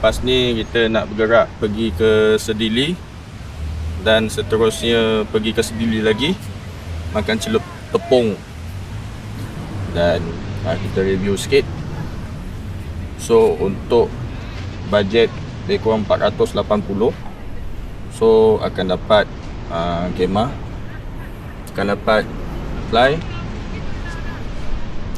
lepas ni kita nak bergerak pergi ke Sedili dan seterusnya pergi ke Sedili lagi makan celup tepung. Dan uh, kita review sikit. So untuk bajet lebih kurang 480 so akan dapat uh, kemah. Akan dapat fly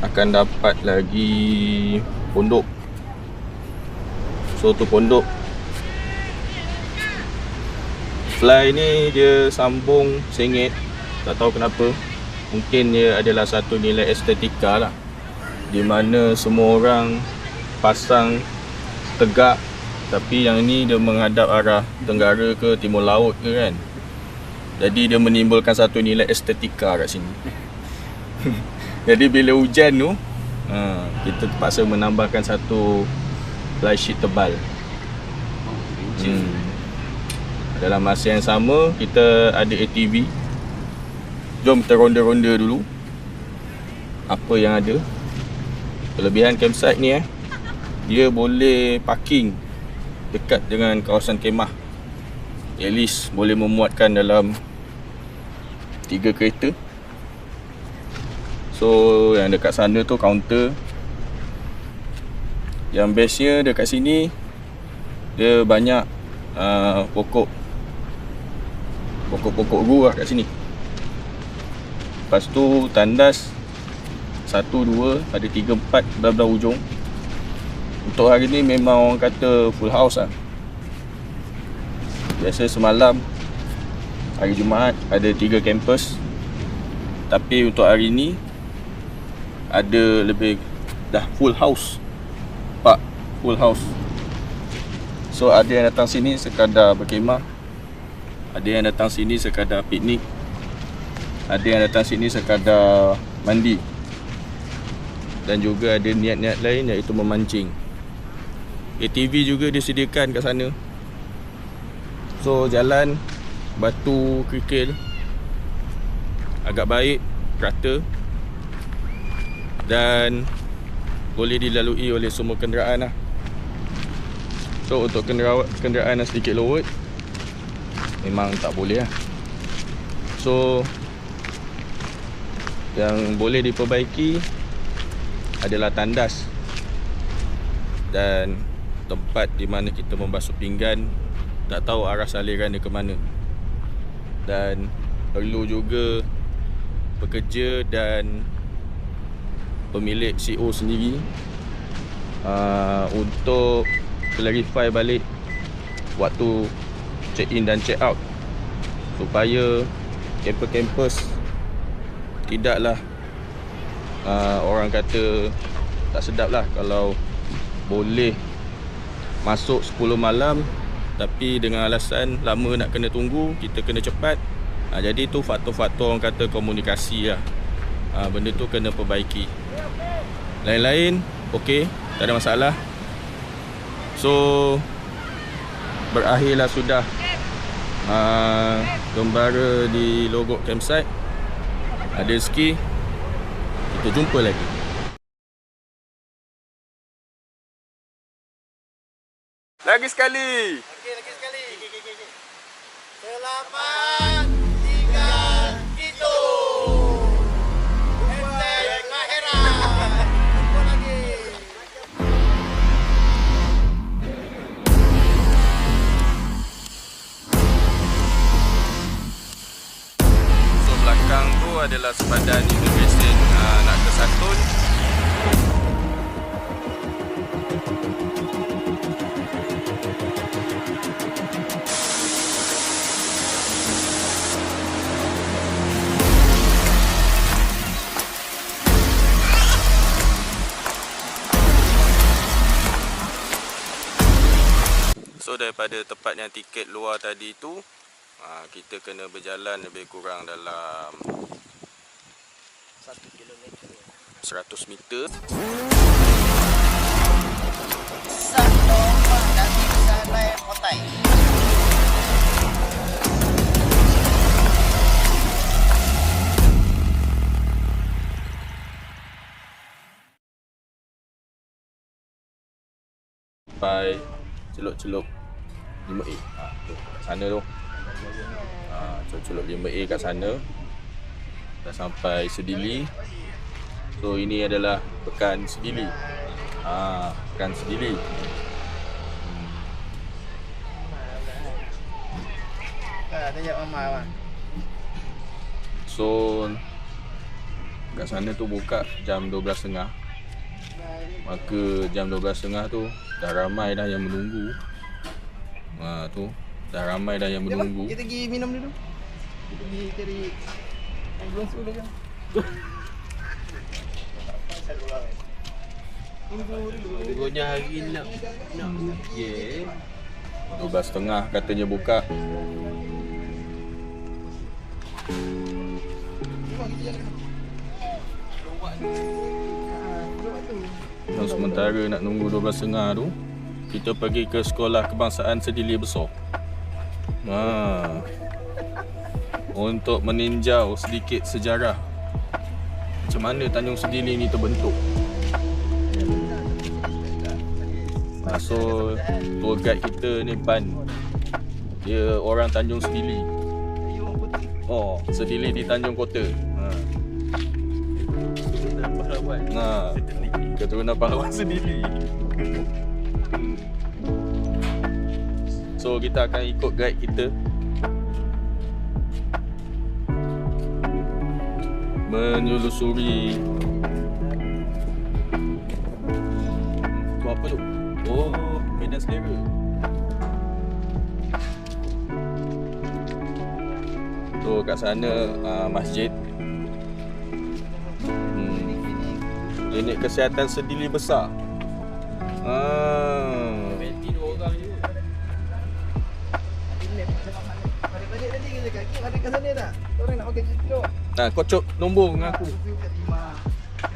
akan dapat lagi pondok so tu pondok. Fly ni dia sambung sengit. Tak tahu kenapa. Mungkin dia adalah satu nilai estetika lah. Di mana semua orang pasang tegak. Tapi yang ni dia menghadap arah tenggara ke timur laut ke kan. Jadi dia menimbulkan satu nilai estetika kat sini. Jadi bila hujan tu ha, Kita terpaksa menambahkan satu Fly sheet tebal. Hmm. Dalam masa yang sama Kita ada ATV Jom kita ronda-ronda dulu. Apa yang ada? Kelebihan campsite ni eh. Dia boleh parking Dekat dengan kawasan kemah. At least boleh memuatkan dalam Tiga kereta. So yang dekat sana tu counter Yang bestnya dekat sini Dia banyak uh, pokok. Pokok-pokok gu lah kat sini. Lepas tu tandas Satu, dua, ada tiga, empat belah-belah ujung Untuk hari ni memang orang kata full house lah. Biasa semalam Hari Jumaat ada tiga campus. Tapi untuk hari ni ada lebih dah full house full house. So ada yang datang sini sekadar berkemah ada yang datang sini sekadar piknik. Ada yang datang sini sekadar mandi. Dan juga ada niat-niat lain iaitu memancing. ATV juga disediakan kat sana. So jalan batu kerikil agak baik rata dan boleh dilalui oleh semua kenderaan lah. So untuk kenderaan, kenderaan yang sedikit lower memang tak boleh lah. So yang boleh diperbaiki adalah tandas dan tempat di mana kita membasuh pinggan tak tahu arah saliran dia ke mana dan perlu juga pekerja dan pemilik CO sendiri uh, untuk clarify balik waktu check in dan check out supaya campus-campus tidaklah uh, orang kata tak sedap lah kalau boleh masuk 10 malam tapi dengan alasan lama nak kena tunggu kita kena cepat. Uh, jadi tu faktor-faktor orang kata komunikasi lah. Uh, benda tu kena perbaiki. Lain-lain okey tak ada masalah so berakhirlah sudah uh, gembara di logo campsite. Ada rezeki kita jumpa lagi. Lagi sekali. Okey, lagi sekali. Selamat daripada tempat yang tiket luar tadi tu ha, kita kena berjalan lebih kurang dalam 1 kilometer. 100 meter. Satu orang kotai sampai celup-celup 5A. Ha, tu kat sana tu. Ha, celup-celup 5A kat sana. Dah sampai Sedili. So ini adalah pekan Sedili. Ha, pekan Sedili. Bang. So kat sana tu buka jam 12.30. Maka jam 12.30 tu dah ramai dah yang menunggu. Ha tu dah ramai dah yang menunggu. Kita pergi minum dulu. Kita pergi cari ambulans dulu kan. Tunggunya hari nak nak ye. 12.30 katanya buka. Dan sementara nak nunggu 12.30 tu Kita pergi ke sekolah kebangsaan Sedili Besar ha. Untuk meninjau sedikit sejarah Macam mana Tanjung Sedili ni terbentuk ha, So tour guide kita ni Ban Dia orang Tanjung Sedili Oh, Sedili di Tanjung Kota ha. Ha. Keturunan pahlawan sendiri. So kita akan ikut guide kita menyelusuri tu apa tu? Oh, medan selera. Tu kat sana uh, masjid hmm. Klinik kesihatan sedili besar. Ah. Kita ada kat sana tak? Orang nak makan. Nah, kau cok nombor dengan aku.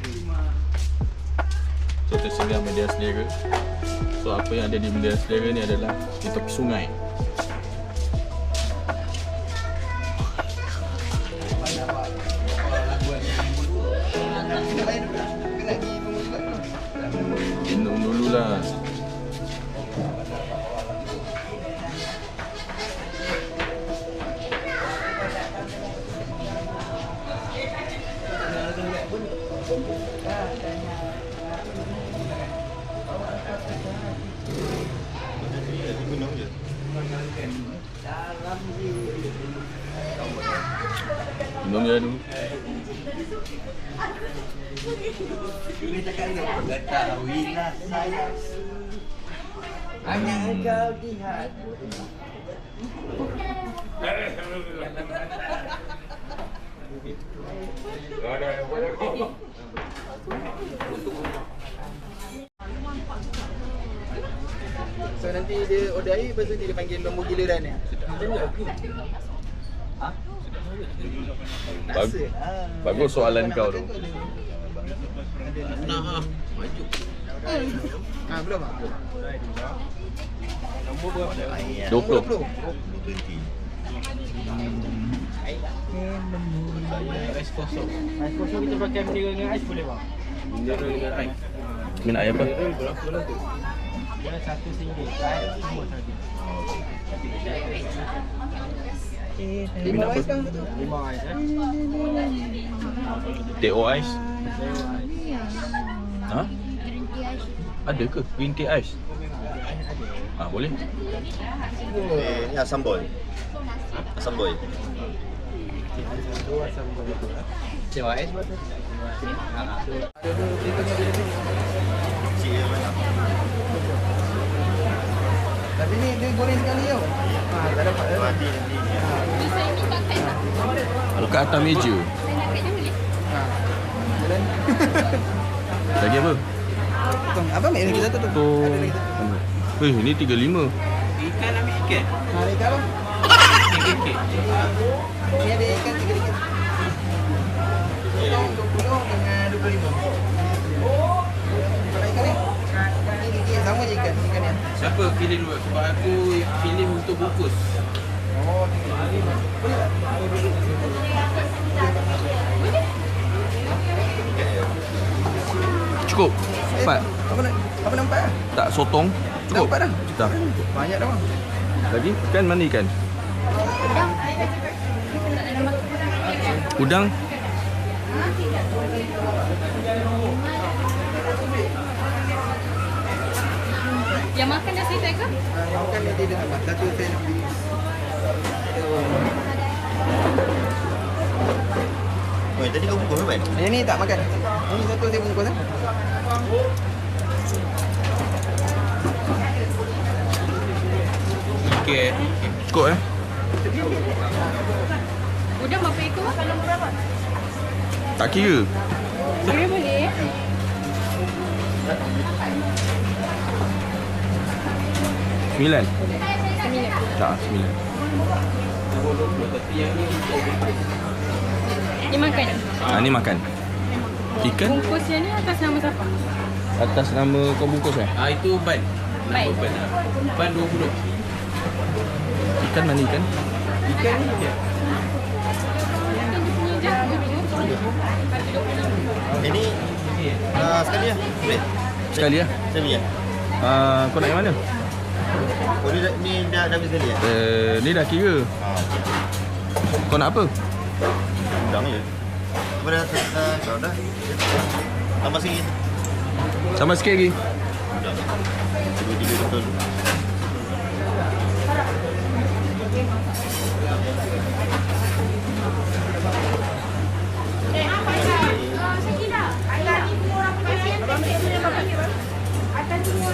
Lima. So tersedia media selera. So apa yang ada di media selera ni adalah di tepi sungai. Minum je dulu. Ketahuilah saya Hanya kau lihat So nanti dia order air Lepas tu dia panggil nombor giliran ni Ha? Bag- bagus soalan kau tu. Nak ah. Maju. Ha belum ah? Nombor berapa? 20. Ais kosong. Ais kosong kita pakai mineral dengan ais boleh bang? Mineral dengan ais. Minat air apa? Berapa lah tu? Dia satu singgit. Ais semua saja. Lima apa? ais kan tu Lima ais eh. Teh O ais. Ha? Ada ke green tea ice? Ah boleh. Eh, ni asam boy Asam boy. Sewa ais berapa? Tapi ni dia goreng sekali tau Ha tak dapat dah Buka atas meja. Ha Jalan Lagi apa? Apa ambil lagi satu tu? Tu. Ada lagi satu. Eh, ini 35. Ikan ikan. Ha, ikan apa? Ikan kek. Ni ada ikan tiga. Yang 20 dengan 25. Kalau ikan ni? Ni gigit sama je ikan, ikan ni. Siapa pilih dulu? Sebab aku pilih untuk bungkus. Oh. Boleh tak? Cukup. Empat. Apa nak? Apa nampak ah? Tak sotong. Cukup. Nampak dah? Dah. Banyak dah bang. Lagi? Ikan mana ikan? Udang. Yang makan dah selesai ke? Yang makan ni dia tambah. Satu saya nak beli. Oh, tadi kau bungkus kan? Yang ni tak makan. Yang ni satu saya bungkus eh. Ikan. Cukup eh? Udang berapa ekor? Tak kira. Kira boleh. Sembilan. Sembilan. Tak, sembilan. Dia makan. Ha, ni makan. Ikan Bungkus yang ni atas nama siapa? atas nama kau bungkus eh? Ah itu ban. Ban. Nama ban. ah. Ban 20. Ikan mana ikan? Ikan ni dia je. Ini uh, sekali lah. Boleh? Sekali lah. Sekali ya? Uh, kau nak yang mana? Oh, ni, dah- ni dah, dah habis sekali ya? Uh, ni dah kira. Ha. Kau nak apa? Udang je. Apa dah? Uh, kau dah? Tambah sikit. Sama sikit lagi. Udang. Tiga-tiga betul.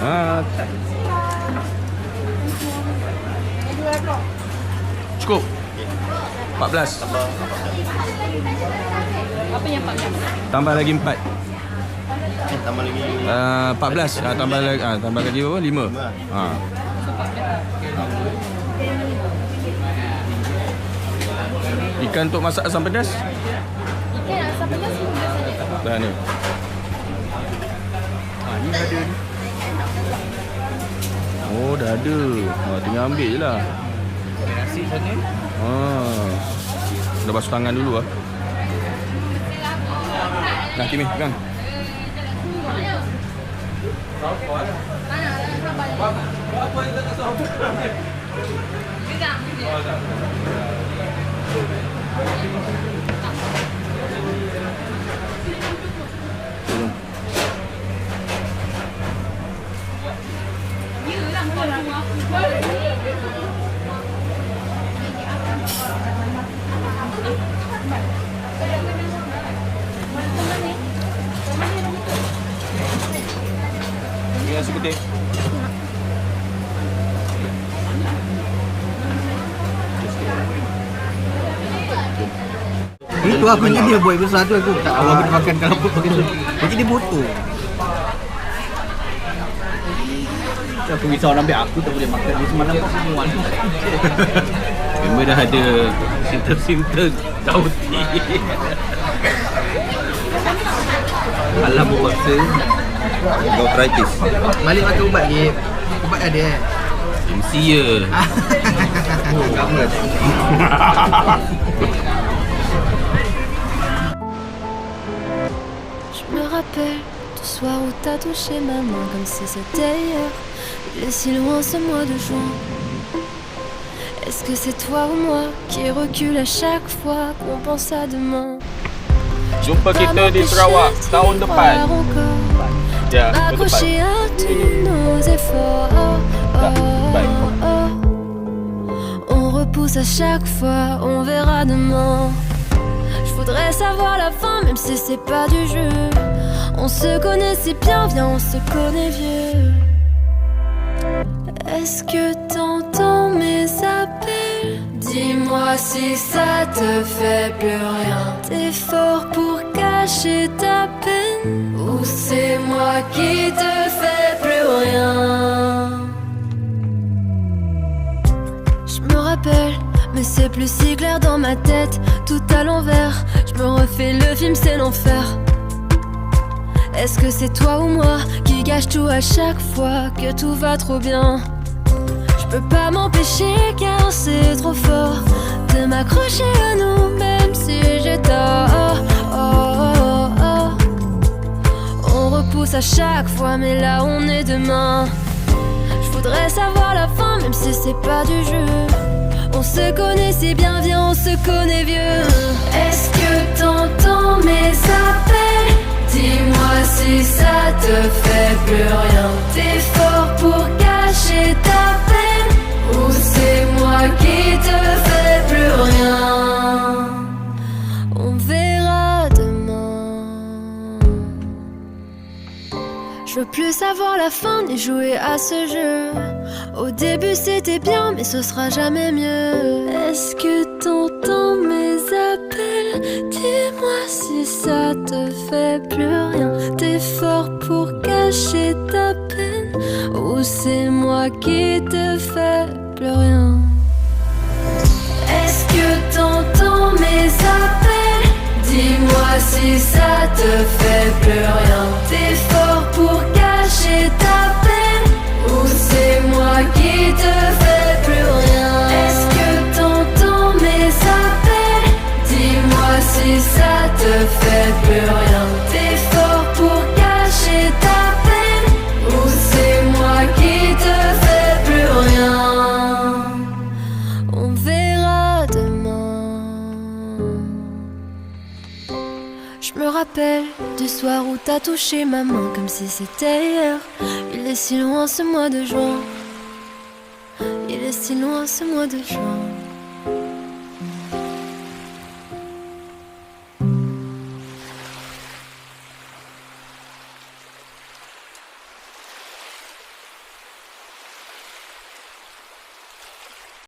Ha. Cukup. 14. Tambah. Apa yang 14? Tambah lagi 4. Eh, tambah lagi. Uh, 14. Ah tambah lagi ah tambah lagi berapa? 5. Ha. Ikan untuk masak asam pedas? Ikan asam pedas pun dah ni. Ha ni ada ni. Oh, dah ada. Ha, tinggal ambil je lah. Nasi sana. Ha. Dah basuh tangan dulu ah. Nah, Kimi, pegang. Ini nasi putih. Itu aku ni dia buat besar tu aku tak aku nak makan kalau pakai tu. Jadi dia botol. Aku risau nak ambil aku tak boleh makan ni semalam kau semua Member dah ada simptom-simptom tahu ni. Alam berpaksa Gastritis. Balik makan ubat je. Ubat ada eh? MC je. Kamu Je me rappelle du soir où t'as touché ma main comme si c'était hier. Il est si loin ce mois de juin. Est-ce que c'est toi ou moi qui recule à chaque fois qu'on pense à demain? Jumpa kita di Sarawak tahun depan. Ya, tahun depan. On repousse à chaque fois, on verra demain. Je voudrais savoir la fin, même si c'est pas du jeu. On se connaît si bien, viens, on se connaît vieux. Est-ce que t'entends mes Dis-moi si ça te fait plus rien. T'es fort pour cacher ta peine Ou c'est moi qui te fais plus rien? Mais c'est plus si clair dans ma tête, tout à l'envers. Je me refais le film, c'est l'enfer. Est-ce que c'est toi ou moi qui gâche tout à chaque fois que tout va trop bien? Je peux pas m'empêcher car c'est trop fort de m'accrocher à nous, même si j'ai tort. Oh, oh, oh. On repousse à chaque fois, mais là on est demain. Je voudrais savoir la fin, même si c'est pas du jeu. On se connaît si bien, viens, on se connaît vieux. Est-ce que t'entends mes appels? Dis-moi si ça te fait plus rien. Savoir la fin ni jouer à ce jeu. Au début c'était bien, mais ce sera jamais mieux. Est-ce que t'entends mes appels? Dis-moi si ça te fait plus rien. T'es fort pour cacher ta peine, ou c'est moi qui te fais plus rien? Est-ce que t'entends mes appels? Dis-moi si ça te fait plus rien. T'es fort pour qui te fais plus rien. Est-ce que t'entends mes appels? Dis-moi si ça te fait plus rien. T'es fort pour cacher ta peine, ou c'est moi qui te fais plus rien? On verra demain. Je me rappelle du soir où t'as touché ma main comme si c'était hier. Il est si loin ce mois de juin. ele assinou ao seu modo, João.